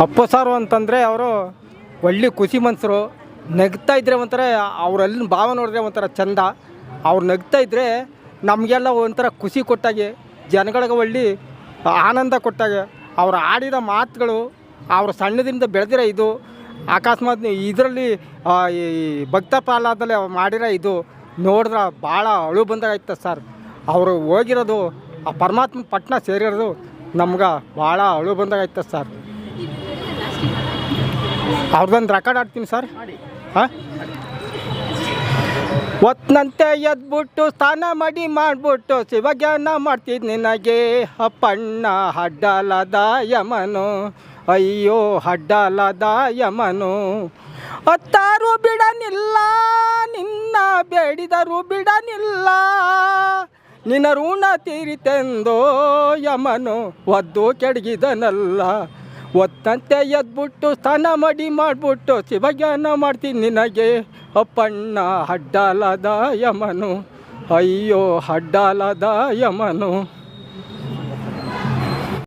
ಅಪ್ಪು ಸಾರು ಅಂತಂದರೆ ಅವರು ಒಳ್ಳೆ ಖುಷಿ ಮನ್ಸರು. ನಗ್ತಾ ಇದ್ರೆ ಒಂಥರ ಅವರಲ್ಲಿ ಭಾವ ನೋಡಿದ್ರೆ ಒಂಥರ ಚಂದ. ಅವ್ರು ನಗ್ತಾ ಇದ್ದರೆ ನಮಗೆಲ್ಲ ಒಂಥರ ಖುಷಿ ಕೊಟ್ಟಾಗೆ, ಜನಗಳಿಗೆ ಒಳ್ಳೆ ಆನಂದ ಕೊಟ್ಟಾಗೆ, ಅವ್ರು ಆಡಿದ ಮಾತುಗಳು, ಅವ್ರ ಸಣ್ಣದಿಂದ ಬೆಳೆದಿರೋ ಇದು, ಅಕಸ್ಮಾತ್ ಇದರಲ್ಲಿ ಈ ಭಕ್ತ ಪಾಲಾದಲ್ಲಿ ಮಾಡಿರೋ ಇದು ನೋಡಿದ್ರೆ ಭಾಳ ಅಳು ಬಂದಾಗೈತೆ ಸರ್. ಅವರು ಹೋಗಿರೋದು ಆ ಪರಮಾತ್ಮ ಪಟ್ಟಣ ಸೇರಿರೋದು ನಮ್ಗೆ ಭಾಳ ಅಳು ಬಂದಾಗೈತೆ ಸರ್. ಅವ್ರದ್ದೊಂದು ರೆಕಾರ್ಡ್ ಆಡ್ತೀನಿ ಸರ್ ಹಾಂ? ಒತ್ನಂತೆ ಎದ್ಬಿಟ್ಟು ಸ್ನಾನ ಮಾಡಿ ಮಾಡಿಬಿಟ್ಟು ಶಿವಜ್ಞಾನ ಮಾಡ್ತಿದ್ ನಿನಗೆ. ಅಪ್ಪಣ್ಣ ಹಡ್ಡಲದ ಯಮನು. ಅಯ್ಯೋ ಹಡ್ಡಲದ ಯಮನು. ಹತ್ತಾರು ಬಿಡನಿಲ್ಲ, ನಿನ್ನ ಬೇಡಿದರು ಬಿಡನಿಲ್ಲ. ನಿನ್ನ ಋಣ ತೀರಿತೆಂದೋ ಯಮನು. ಒದ್ದು ಕೆಡಗಿದನಲ್ಲ. ಒತ್ತಂತೆ ಎದ್ಬಿಟ್ಟು ಸ್ನಾನ ಮಾಡಿ ಮಾಡಿಬಿಟ್ಟು ಶಿವಜ್ಞಾನ ಮಾಡ್ತೀನಿ ನಿನಗೆ. ಅಪ್ಪಣ್ಣ ಹಡ್ಡಲದ ಯಮನು. ಅಯ್ಯೋ ಹಡ್ಡಲದ ಯಮನು.